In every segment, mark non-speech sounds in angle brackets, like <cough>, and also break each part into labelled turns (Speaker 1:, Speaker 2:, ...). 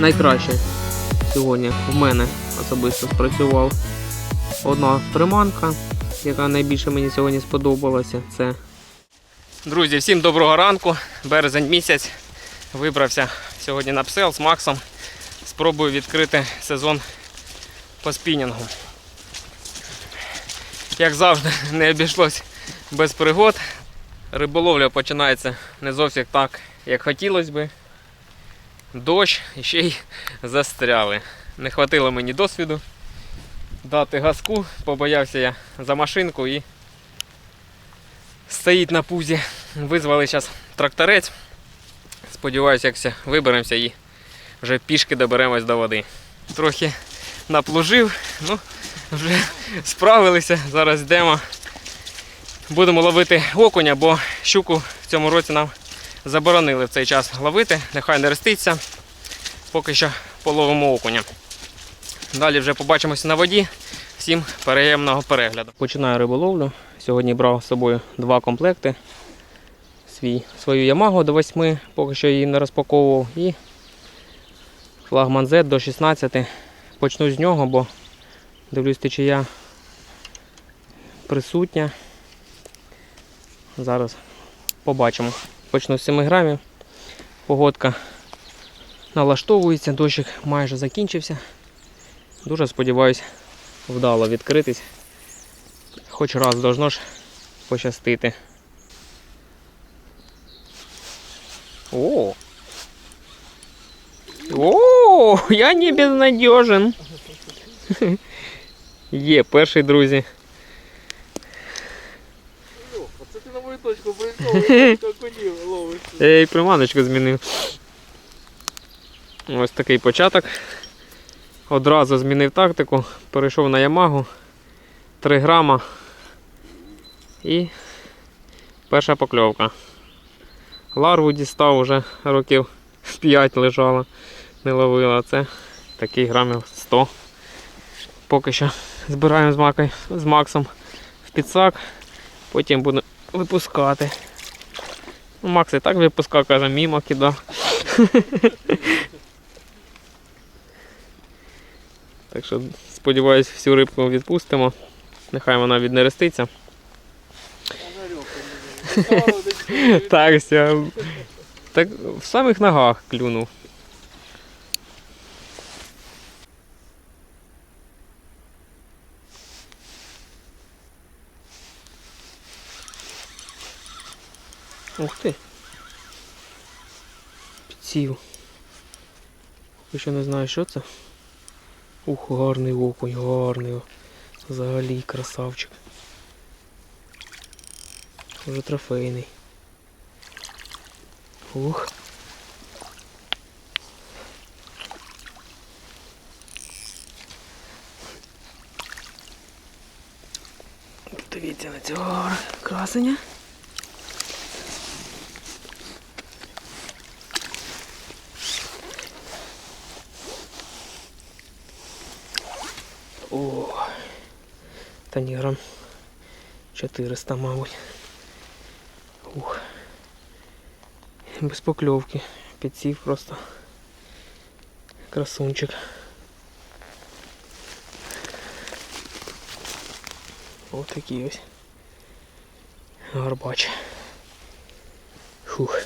Speaker 1: найкраще сьогодні в мене особисто спрацював. Одна приманка, яка найбільше мені сьогодні сподобалася, це. Друзі, всім доброго ранку. Березень місяць. Вибрався сьогодні на псел з Максом. Спробую відкрити сезон по спінінгу. Як завжди, не обійшлось без пригод. Риболовля починається не зовсім так, як хотілося би. Дощ і ще й застряли. Не хватило мені досвіду дати газку, побоявся я за машинку і стоїть на пузі. Визвали зараз тракторець. Сподіваюся, якся виберемося і вже пішки доберемось до води. Трохи наплужив, ну вже справилися. Зараз йдемо. Будемо ловити окуня, бо щуку в цьому році нам заборонили в цей час ловити. Нехай не реститься. Поки що половимо окуня. Далі вже побачимося на воді. Всім приємного перегляду. Починаю риболовлю. Сьогодні брав з собою два комплекти. Свій, свою Ямагу до 8, поки що її не розпаковував. І флагман Z до 16. Почну з нього, бо дивлюсь, течія присутня. Зараз побачимо. Почну з 7 грамів. Погодка налаштовується, дощик майже закінчився. Дуже сподіваюся, вдало відкритись. Хоч раз должно ж пощастити. О! О, я не безнадежен. <laughs> Є, перший, друзі.
Speaker 2: Це ти на мою
Speaker 1: Я і приманочку змінив. Ось такий початок. Одразу змінив тактику, перейшов на Ямагу 3 грама і перша покльовка. Ларву дістав уже років 5 лежала, не ловила. Це такий грамів 100. Поки що збираємо з, Макою, з Максом в підсак, потім буду випускати. Ну, Макс і так випускав, каже, мімо кидав. <laughs> так що сподіваюсь, всю рибку відпустимо. Нехай вона віднереститься. <laughs> Так, все. Так в самих ногах клюнув. Ух ти. Підсів. Ще не знаю, що це. Ух, гарний окунь, гарний. Взагалі красавчик. Уже трофейний. Ух. Дивіться на цього красення. О, та ні, грам 400, мабуть. Ух. Без покльовки. Підсів просто. Красунчик. Ось такий ось. Горбач. Фух.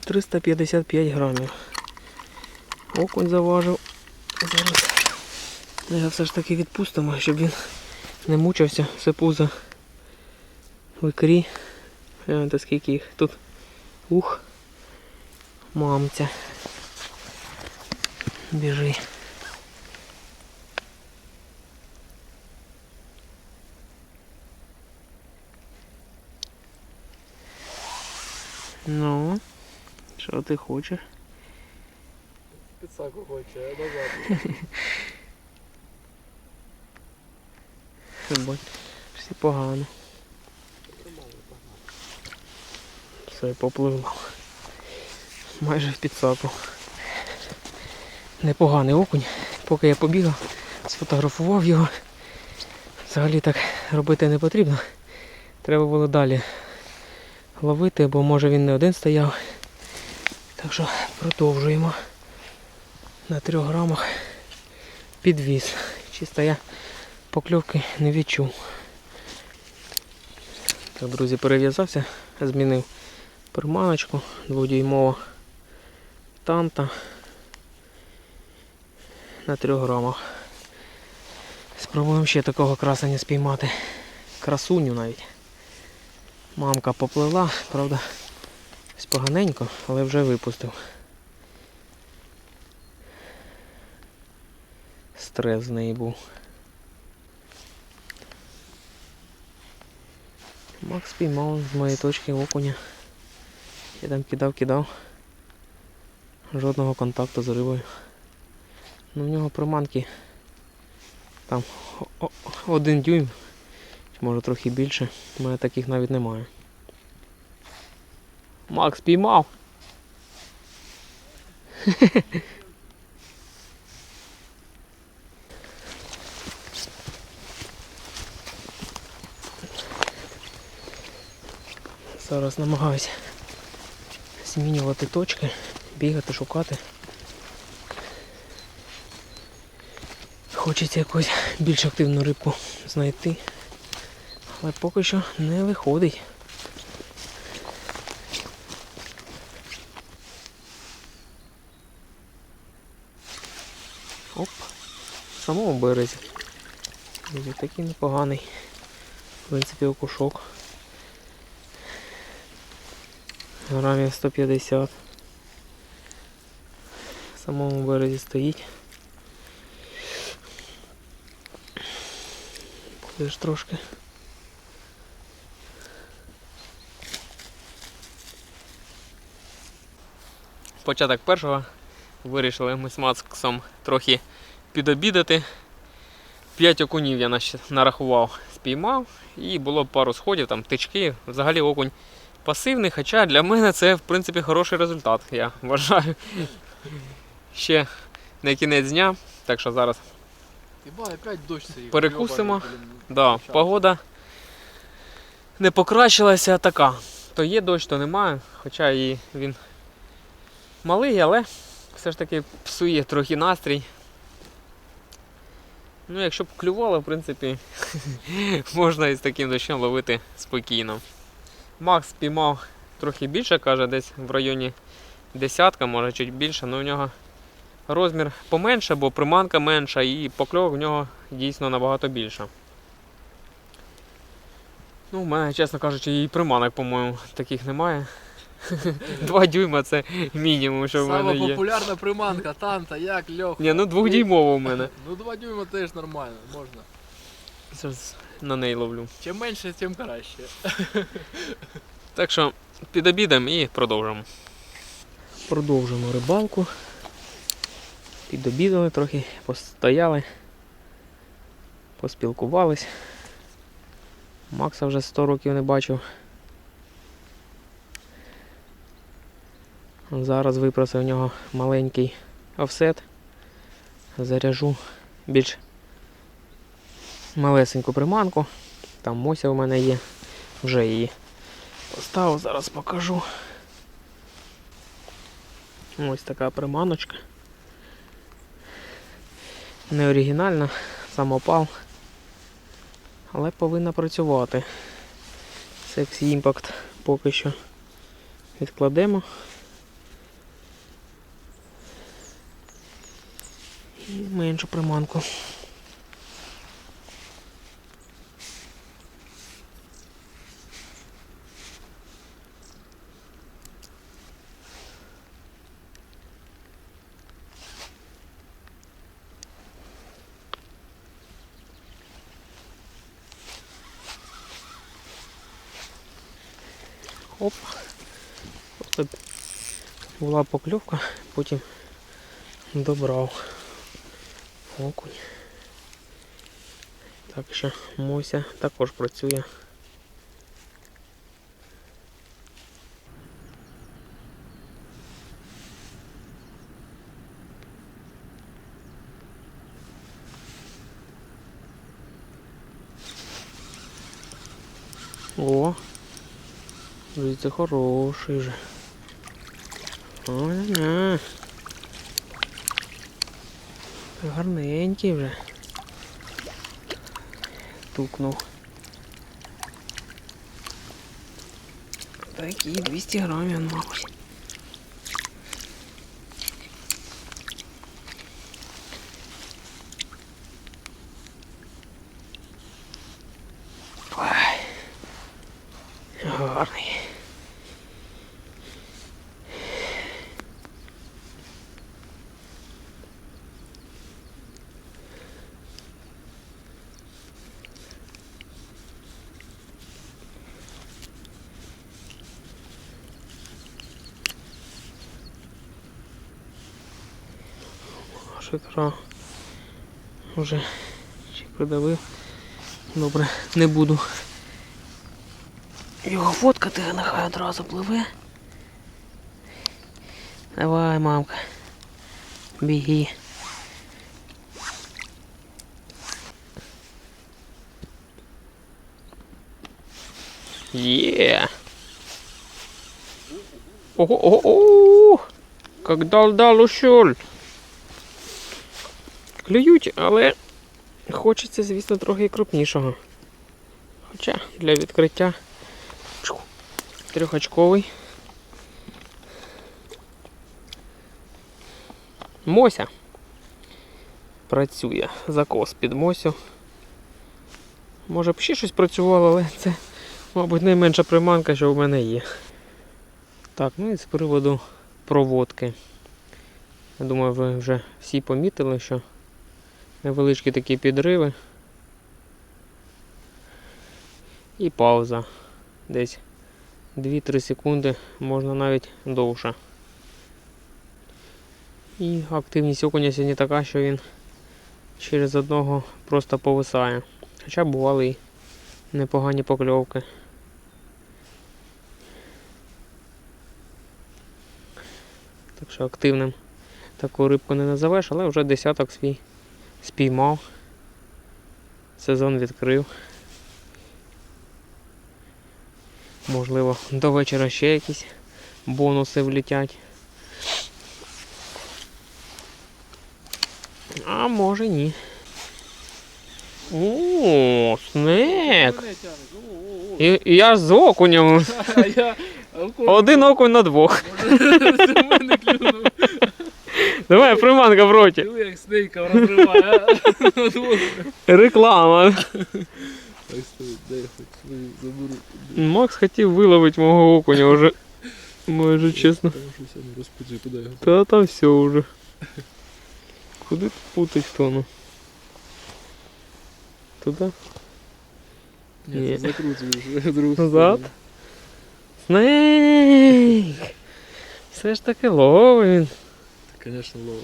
Speaker 1: 355 грамів. Окунь заважив. Зараз його все ж таки відпустимо, щоб він не мучився, все пузо в ікрі. Гляньте скільки їх тут. Ух. Мамця. Біжи. Ну, що ти хочеш?
Speaker 2: Підсаку хоче, а назад. <laughs>
Speaker 1: Бать, всі погано. Все, попливло. Майже в підсаку. Непоганий окунь. Поки я побігав, сфотографував його. Взагалі так робити не потрібно. Треба було далі ловити, бо може він не один стояв. Так що продовжуємо на 3 грамах підвіз. Чисто я покльовки не відчув. Так, друзі, перев'язався, змінив приманочку дводюймова танта на 3 грамах. Спробуємо ще такого красення спіймати. Красуню навіть. Мамка поплила, правда, ось поганенько, але вже випустив. Стрес з неї був. Макс піймав з моєї точки окуня. Я там кидав, кидав. Жодного контакту з рибою. Ну в нього приманки там один дюйм, чи може трохи більше. У мене таких навіть немає. Макс піймав. <laughs> Зараз намагаюся змінювати точки, бігати, шукати. Хочеться якусь більш активну рибку знайти. Але поки що не виходить. Оп, самому березі. Такий непоганий. В принципі, окушок. Грамів 150. В самому березі стоїть. Будеш трошки. Початок першого вирішили ми з Максом трохи підобідати. П'ять окунів я нарахував, спіймав і було пару сходів, там тички. Взагалі окунь пасивний, хоча для мене це в принципі хороший результат, я вважаю. Ще не кінець дня, так що зараз. Перекусимо. Да, погода не покращилася а така. То є дощ, то немає. Хоча і він малий, але все ж таки псує трохи настрій. Ну, якщо б клювало, в принципі, <laughs> можна із таким дощем ловити спокійно. Макс піймав трохи більше, каже, десь в районі десятка, може чуть більше, але у нього розмір поменше, бо приманка менша і покльовок в нього дійсно набагато більше. Ну, в мене, чесно кажучи, і приманок, по-моєму, таких немає. <laughs> Два дюйма це мінімум, що в мене є.
Speaker 2: популярна приманка, танта, як льох.
Speaker 1: Ні, ну двохдюймова в мене.
Speaker 2: Ну 2 дюйма теж нормально, можна.
Speaker 1: На неї ловлю.
Speaker 2: Чим менше, тим краще. <laughs>
Speaker 1: Так що під обідом і продовжимо. Продовжимо рибалку. Підобідали трохи, постояли, поспілкувались. Макса вже 100 років не бачив. Зараз випросив у нього маленький офсет. Заряжу більш малесеньку приманку. Там Мося у мене є, вже її поставив, зараз покажу. Ось така приманочка. Не оригінальна, самопал. Але повинна працювати. Sexy Impact поки що відкладемо. І меншу приманку. Оп. Просто була покльовка, потім добрав окунь. Так що Мося також працює. О, Це хороший вже. Ой-на. Гарненький вже. Тукнув. Такий 200 грамів, мабуть. Шикара вже ще придавив. Добре, не буду його фоткати, нехай одразу пливе. Давай, мамка. Біги. Є. Ого, ого, ого. Как дал-дал ушел. Клюють, але хочеться, звісно, трохи крупнішого. Хоча для відкриття трьохочковий. Мося працює. Закос під Мосю. Може б ще щось працювало, але це, мабуть, найменша приманка, що в мене є. Так, ну і з приводу проводки. Я думаю, ви вже всі помітили, що невеличкі такі підриви. І пауза. Десь 2-3 секунди, можна навіть довше. І активність окуня сьогодні така, що він через одного просто повисає. Хоча бували і непогані покльовки. Так що активним таку рибку не назовеш, але вже десяток свій спіймав. Сезон відкрив. Можливо, до вечора ще якісь бонуси влетять. А може ні. О, снек! І, і я з окунем. <laughs> Один окунь на двох.
Speaker 2: Це <laughs> мене клюнув.
Speaker 1: Давай, приманка в роті.
Speaker 2: Як снейка розриває. от.
Speaker 1: Реклама. Макс хотів виловити мого окуня вже. Майже чесно. Та там все вже. Куди тут путать хто ну? Туди?
Speaker 2: Ні, закручуєш <laughs> в другу
Speaker 1: Назад? Снейк! Все ж таки ловить він.
Speaker 2: Конечно, лово.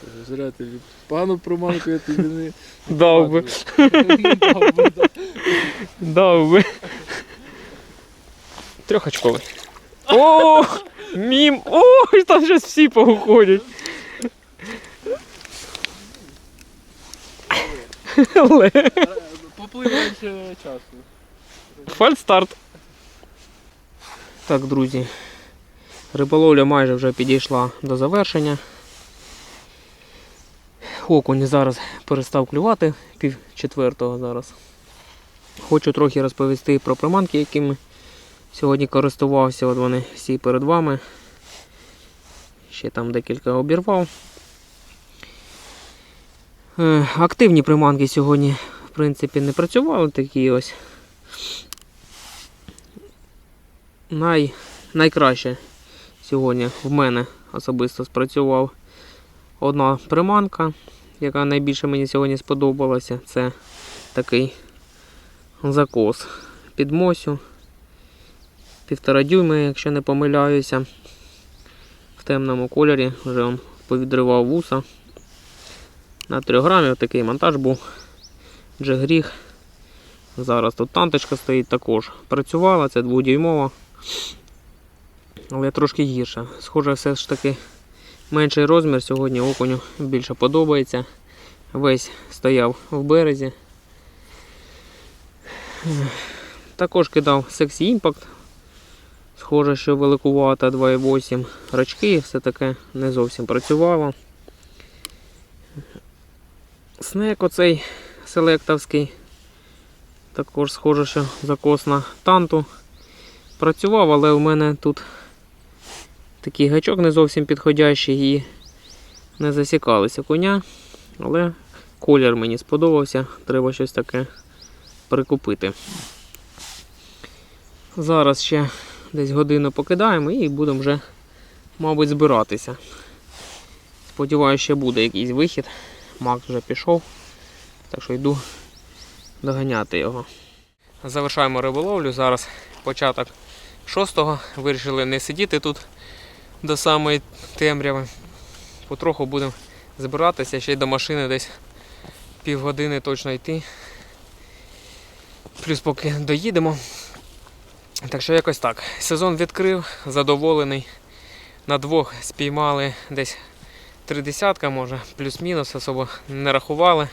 Speaker 2: Що ж, Зря ти від пану проманку я тобі не
Speaker 1: Дав би, <laughs>
Speaker 2: Ну, дав би, да.
Speaker 1: дав би. Трьохочковий. О! Мім! Ой, там зараз всі поуходять. Але.
Speaker 2: Поплив менше часу.
Speaker 1: Фальстарт. Так, друзі. Риболовля майже вже підійшла до завершення. Окунь зараз перестав клювати пів четвертого зараз. Хочу трохи розповісти про приманки, якими сьогодні користувався. От вони всі перед вами. Ще там декілька обірвав. Е, Активні приманки сьогодні, в принципі, не працювали такі ось. Най, найкраще сьогодні в мене особисто спрацював одна приманка, яка найбільше мені сьогодні сподобалася. Це такий закос під мосю. Півтора дюйми, якщо не помиляюся. В темному кольорі вже он повідривав вуса. На 3 грамів такий монтаж був. Джегріг. Зараз тут танточка стоїть також. Працювала, це дводюймова. Але трошки гірше. Схоже, все ж таки менший розмір сьогодні окуню більше подобається. Весь стояв в березі. Також кидав Sexy Impact Схоже, що великувата 2,8 рачки, все таке не зовсім працювало. Снек оцей селектовський. Також схоже, що закос на танту. Працював, але у мене тут такий гачок не зовсім підходящий і не засікалися коня. Але колір мені сподобався, треба щось таке прикупити. Зараз ще десь годину покидаємо і будемо вже, мабуть, збиратися. Сподіваюся, ще буде якийсь вихід. Макс вже пішов, так що йду доганяти його. Завершаємо риболовлю. Зараз початок шостого. Вирішили не сидіти тут до самої темряви. Потроху будемо збиратися, ще й до машини десь півгодини точно йти. Плюс поки доїдемо. Так що якось так. Сезон відкрив, задоволений. На двох спіймали десь три десятка, може, плюс-мінус, особо не рахували.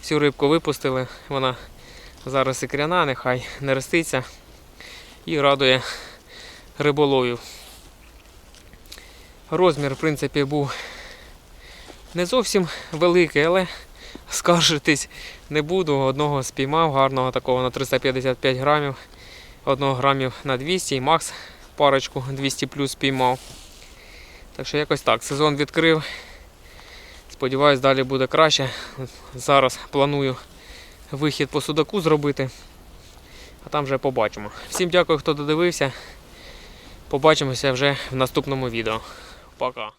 Speaker 1: Всю рибку випустили. Вона зараз ікряна, нехай не роститься і радує риболовів. Розмір, в принципі, був не зовсім великий, але скаржитись не буду. Одного спіймав гарного такого на 355 грамів, одного грамів на 200 і Макс парочку 200 плюс спіймав. Так що якось так. Сезон відкрив. Сподіваюсь, далі буде краще. Зараз планую вихід по судаку зробити. А там вже побачимо. Всім дякую, хто додивився. Побачимося вже в наступному відео. Пока.